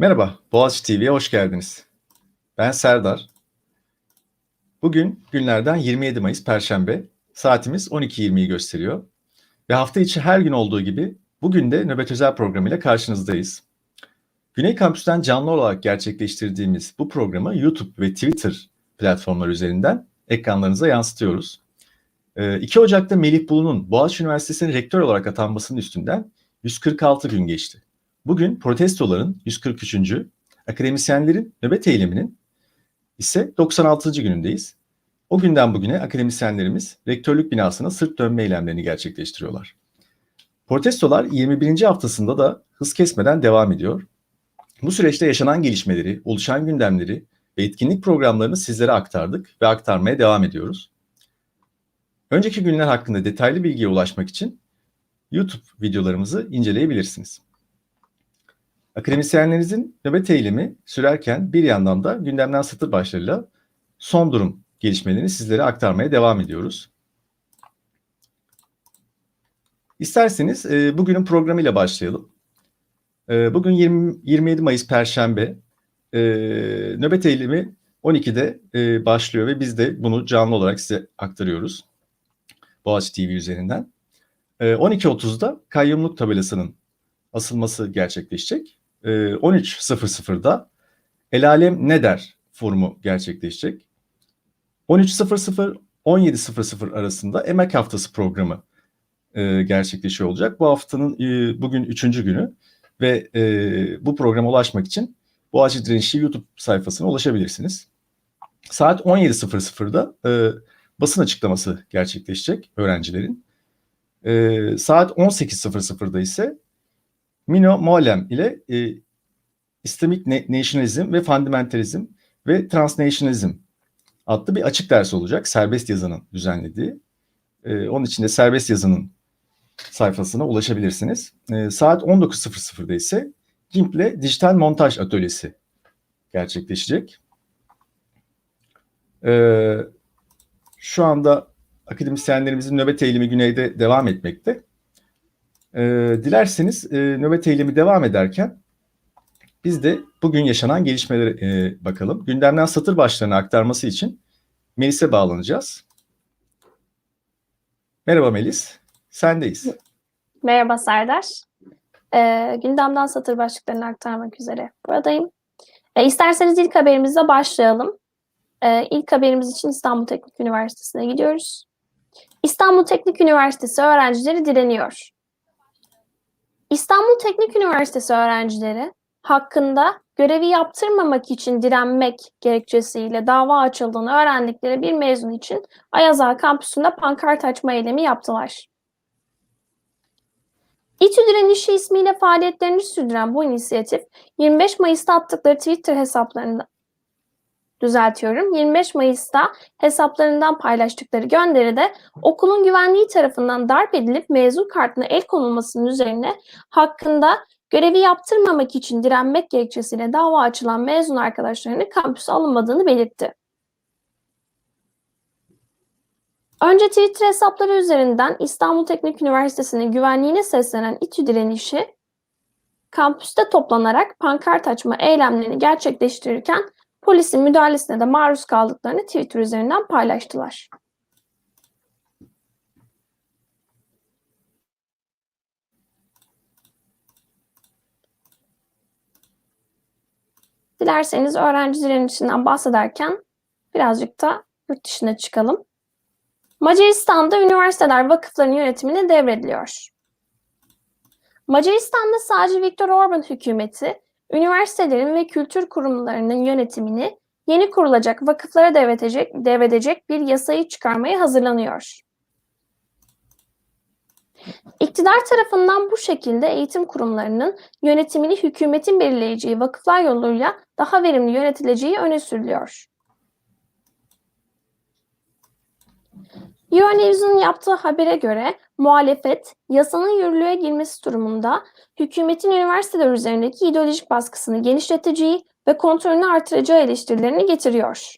Merhaba, Boğaziçi TV'ye hoş geldiniz. Ben Serdar. Bugün günlerden 27 Mayıs Perşembe. Saatimiz 12.20'yi gösteriyor. Ve hafta içi her gün olduğu gibi bugün de Nöbet Özel programıyla karşınızdayız. Güney Kampüs'ten canlı olarak gerçekleştirdiğimiz bu programı YouTube ve Twitter platformları üzerinden ekranlarınıza yansıtıyoruz. 2 ee, Ocak'ta Melih Bulu'nun Boğaziçi Üniversitesi'nin rektör olarak atanmasının üstünden 146 gün geçti. Bugün protestoların 143. akademisyenlerin nöbet eyleminin ise 96. günündeyiz. O günden bugüne akademisyenlerimiz rektörlük binasına sırt dönme eylemlerini gerçekleştiriyorlar. Protestolar 21. haftasında da hız kesmeden devam ediyor. Bu süreçte yaşanan gelişmeleri, oluşan gündemleri ve etkinlik programlarını sizlere aktardık ve aktarmaya devam ediyoruz. Önceki günler hakkında detaylı bilgiye ulaşmak için YouTube videolarımızı inceleyebilirsiniz. Akademisyenlerinizin nöbet eylemi sürerken bir yandan da gündemden satır başlarıyla son durum gelişmelerini sizlere aktarmaya devam ediyoruz. İsterseniz e, bugünün programıyla başlayalım. E, bugün 20, 27 Mayıs Perşembe. E, nöbet eylemi 12'de e, başlıyor ve biz de bunu canlı olarak size aktarıyoruz. Boğaziçi TV üzerinden. E, 12.30'da kayyumluk tabelasının asılması gerçekleşecek. 13.00'da ee, El Alem Ne Der forumu gerçekleşecek. 13.00 17.00 arasında Emek Haftası programı e, gerçekleşiyor olacak. Bu haftanın e, bugün üçüncü günü ve e, bu programa ulaşmak için Boğaziçi Direnişi YouTube sayfasına ulaşabilirsiniz. Saat 17.00'da e, basın açıklaması gerçekleşecek öğrencilerin. E, saat 18.00'da ise Mino Moalem ile e, İslamik Nationalism ve Fundamentalism ve Transnationalism adlı bir açık ders olacak. Serbest yazının düzenlediği. E, onun için de serbest yazının sayfasına ulaşabilirsiniz. E, saat 19.00'da ise GIMP'le dijital montaj atölyesi gerçekleşecek. E, şu anda akademisyenlerimizin nöbet eğilimi güneyde devam etmekte. E, dilerseniz e, nöbet eylemi devam ederken biz de bugün yaşanan gelişmelere e, bakalım. Gündemden satır başlarını aktarması için Melis'e bağlanacağız. Merhaba Melis, sendeyiz. Merhaba Serdar. E, gündemden satır başlıklarını aktarmak üzere buradayım. E, isterseniz ilk haberimizle başlayalım. E, ilk haberimiz için İstanbul Teknik Üniversitesi'ne gidiyoruz. İstanbul Teknik Üniversitesi öğrencileri direniyor. İstanbul Teknik Üniversitesi öğrencileri hakkında görevi yaptırmamak için direnmek gerekçesiyle dava açıldığını öğrendikleri bir mezun için Ayaza kampüsünde pankart açma eylemi yaptılar. İTÜ direnişi ismiyle faaliyetlerini sürdüren bu inisiyatif 25 Mayıs'ta attıkları Twitter hesaplarında düzeltiyorum. 25 Mayıs'ta hesaplarından paylaştıkları gönderide okulun güvenliği tarafından darp edilip mezun kartına el konulmasının üzerine hakkında görevi yaptırmamak için direnmek gerekçesiyle dava açılan mezun arkadaşlarının kampüse alınmadığını belirtti. Önce Twitter hesapları üzerinden İstanbul Teknik Üniversitesi'nin güvenliğine seslenen İTÜ direnişi, kampüste toplanarak pankart açma eylemlerini gerçekleştirirken polisin müdahalesine de maruz kaldıklarını Twitter üzerinden paylaştılar. Dilerseniz öğrenci direnişinden bahsederken birazcık da yurt dışına çıkalım. Macaristan'da üniversiteler vakıfların yönetimine devrediliyor. Macaristan'da sadece Viktor Orban hükümeti üniversitelerin ve kültür kurumlarının yönetimini yeni kurulacak vakıflara devredecek, devredecek bir yasayı çıkarmaya hazırlanıyor. İktidar tarafından bu şekilde eğitim kurumlarının yönetimini hükümetin belirleyeceği vakıflar yoluyla daha verimli yönetileceği öne sürülüyor. Euronews'un yaptığı habere göre muhalefet yasanın yürürlüğe girmesi durumunda hükümetin üniversiteler üzerindeki ideolojik baskısını genişleteceği ve kontrolünü artıracağı eleştirilerini getiriyor.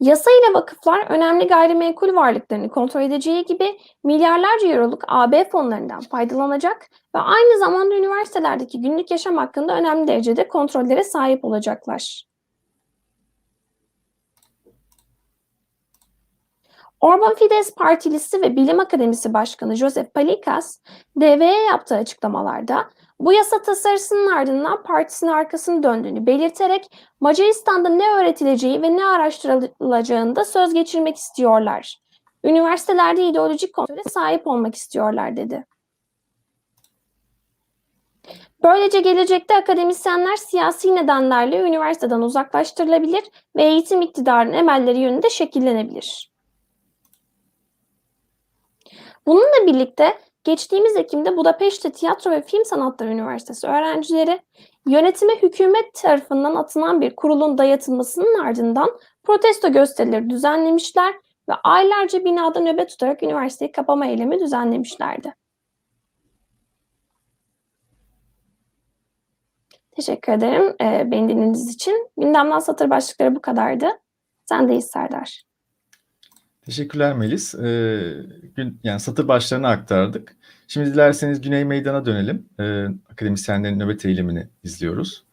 Yasa ile vakıflar önemli gayrimenkul varlıklarını kontrol edeceği gibi milyarlarca euroluk AB fonlarından faydalanacak ve aynı zamanda üniversitelerdeki günlük yaşam hakkında önemli derecede kontrollere sahip olacaklar. Orban Fides Partilisi ve Bilim Akademisi Başkanı Joseph Palikas, DV'ye yaptığı açıklamalarda bu yasa tasarısının ardından partisinin arkasını döndüğünü belirterek Macaristan'da ne öğretileceği ve ne araştırılacağında söz geçirmek istiyorlar. Üniversitelerde ideolojik kontrole sahip olmak istiyorlar dedi. Böylece gelecekte akademisyenler siyasi nedenlerle üniversiteden uzaklaştırılabilir ve eğitim iktidarının emelleri yönünde şekillenebilir. Bununla birlikte geçtiğimiz Ekim'de Budapeşte Tiyatro ve Film Sanatları Üniversitesi öğrencileri yönetime hükümet tarafından atılan bir kurulun dayatılmasının ardından protesto gösterileri düzenlemişler ve aylarca binada nöbet tutarak üniversiteyi kapama eylemi düzenlemişlerdi. Teşekkür ederim e, beni dinlediğiniz için. Gündemden satır başlıkları bu kadardı. Sendeyiz Serdar. Teşekkürler Melis. Ee, gün, yani satır başlarını aktardık. Şimdi dilerseniz Güney Meydan'a dönelim. Ee, akademisyenlerin nöbet eylemini izliyoruz.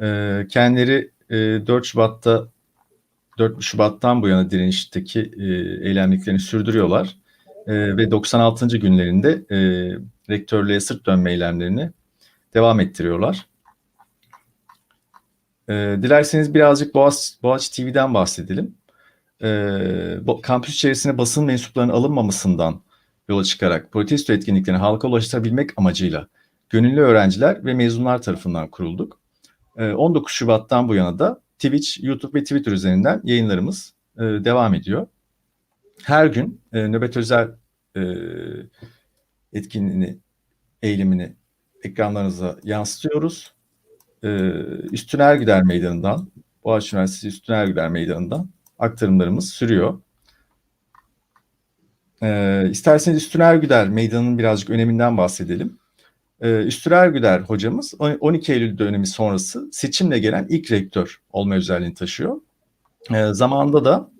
Ee, kendileri e, 4 Şubat'ta 4 Şubat'tan bu yana direnişteki e, eylemliklerini sürdürüyorlar. E, ve 96. günlerinde e, rektörlüğe sırt dönme eylemlerini devam ettiriyorlar. E, dilerseniz birazcık Boğaç, Boğaç TV'den bahsedelim e, kampüs içerisine basın mensuplarının alınmamasından yola çıkarak protesto etkinliklerini halka ulaştırabilmek amacıyla gönüllü öğrenciler ve mezunlar tarafından kurulduk. E, 19 Şubat'tan bu yana da Twitch, YouTube ve Twitter üzerinden yayınlarımız e, devam ediyor. Her gün e, nöbet özel e, etkinliğini, eylemini ekranlarınıza yansıtıyoruz. E, Üstün Ergüder Meydanı'ndan, Boğaziçi Üniversitesi Üstün Ergüder Meydanı'ndan aktarımlarımız sürüyor. Ee, isterseniz Üstün Ergüder Meydanı'nın birazcık öneminden bahsedelim. Ee, Üstün Ergüder hocamız 12 Eylül dönemi sonrası seçimle gelen ilk rektör olma özelliğini taşıyor. Ee, zamanında da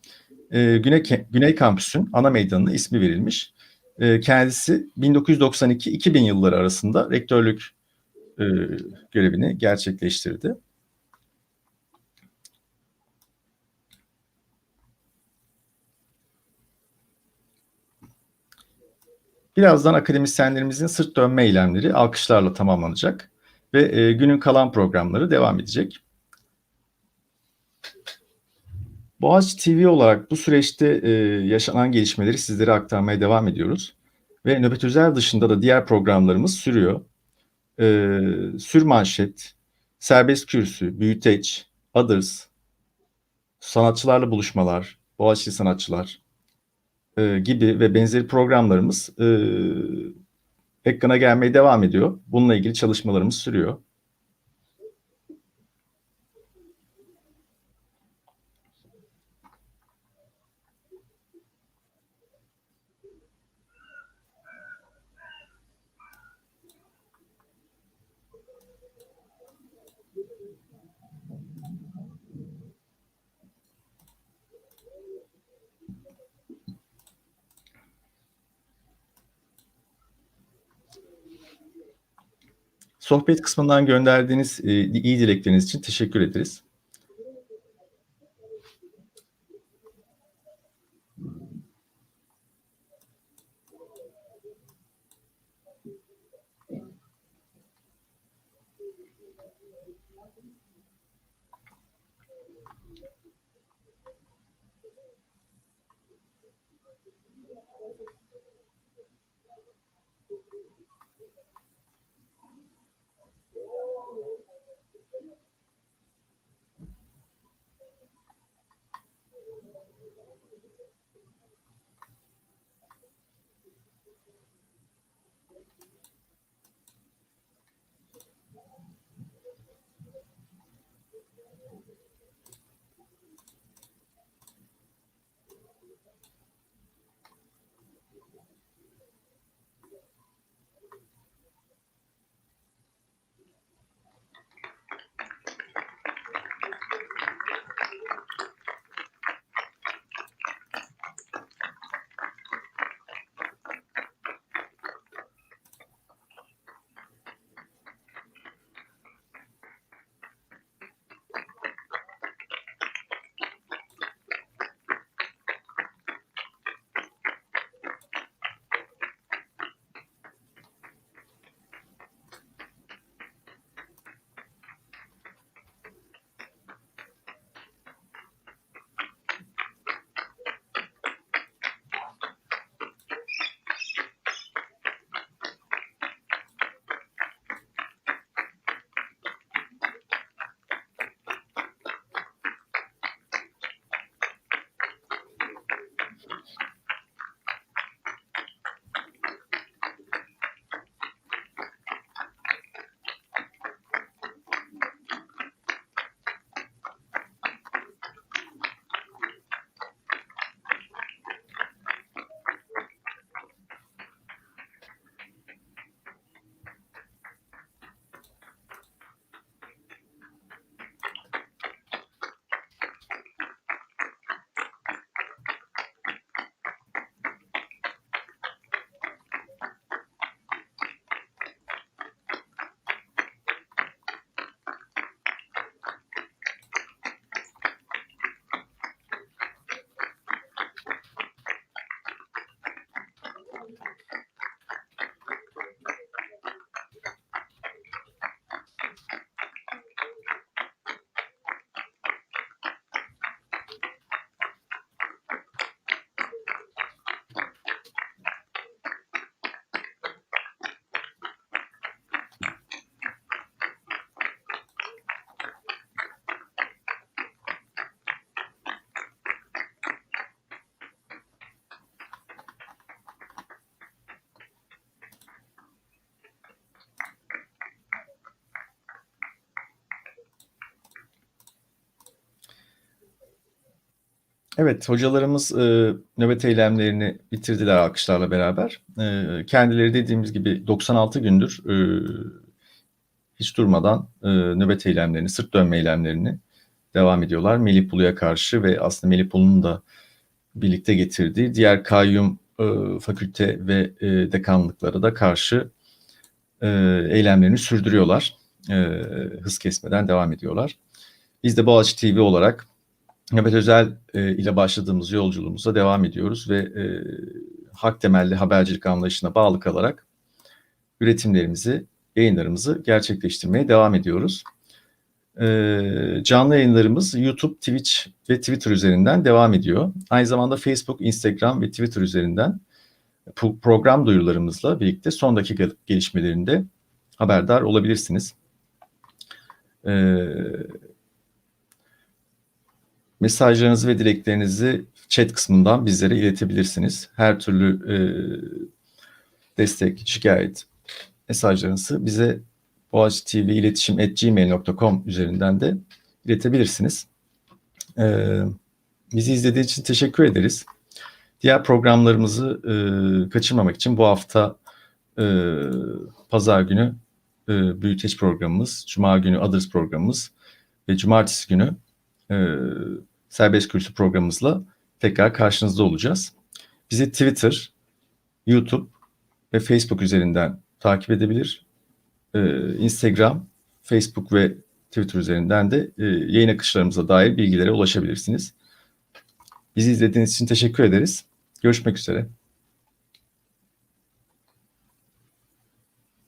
e, Güney, Güney Kampüs'ün ana meydanına ismi verilmiş. E, kendisi 1992-2000 yılları arasında rektörlük e, görevini gerçekleştirdi. Birazdan akademisyenlerimizin sırt dönme eylemleri alkışlarla tamamlanacak ve e, günün kalan programları devam edecek. Boğaziçi TV olarak bu süreçte e, yaşanan gelişmeleri sizlere aktarmaya devam ediyoruz. Ve Nöbet Özel dışında da diğer programlarımız sürüyor. E, Sür Manşet, Serbest Kürsü, Büyüteç, Others, Sanatçılarla Buluşmalar, Boğaziçi Sanatçılar, e, gibi ve benzeri programlarımız e, ekrana gelmeye devam ediyor. Bununla ilgili çalışmalarımız sürüyor. Sohbet kısmından gönderdiğiniz e, iyi dilekleriniz için teşekkür ederiz. Evet, hocalarımız e, nöbet eylemlerini bitirdiler alkışlarla beraber. E, kendileri dediğimiz gibi 96 gündür e, hiç durmadan e, nöbet eylemlerini, sırt dönme eylemlerini devam ediyorlar. Melih Bulu'ya karşı ve aslında Melih Bulu'nun da birlikte getirdiği diğer kayyum e, fakülte ve e, dekanlıklara da karşı e, eylemlerini sürdürüyorlar. E, hız kesmeden devam ediyorlar. Biz de Boğaziçi TV olarak Nöbet Özel e, ile başladığımız yolculuğumuza devam ediyoruz ve e, hak temelli habercilik anlayışına bağlı kalarak üretimlerimizi, yayınlarımızı gerçekleştirmeye devam ediyoruz. E, canlı yayınlarımız YouTube, Twitch ve Twitter üzerinden devam ediyor. Aynı zamanda Facebook, Instagram ve Twitter üzerinden pro- program duyurularımızla birlikte son dakika gelişmelerinde haberdar olabilirsiniz. Ee, mesajlarınızı ve dileklerinizi chat kısmından bizlere iletebilirsiniz. Her türlü e, destek, şikayet mesajlarınızı bize Boğaziçi üzerinden de iletebilirsiniz. Ee, bizi izlediğiniz için teşekkür ederiz. Diğer programlarımızı e, kaçırmamak için bu hafta e, pazar günü e, Büyüteç programımız, cuma günü Others programımız ve cumartesi günü e, serbest kültür programımızla tekrar karşınızda olacağız. Bizi Twitter, YouTube ve Facebook üzerinden takip edebilir. E, Instagram, Facebook ve Twitter üzerinden de e, yayın akışlarımıza dair bilgilere ulaşabilirsiniz. Bizi izlediğiniz için teşekkür ederiz. Görüşmek üzere.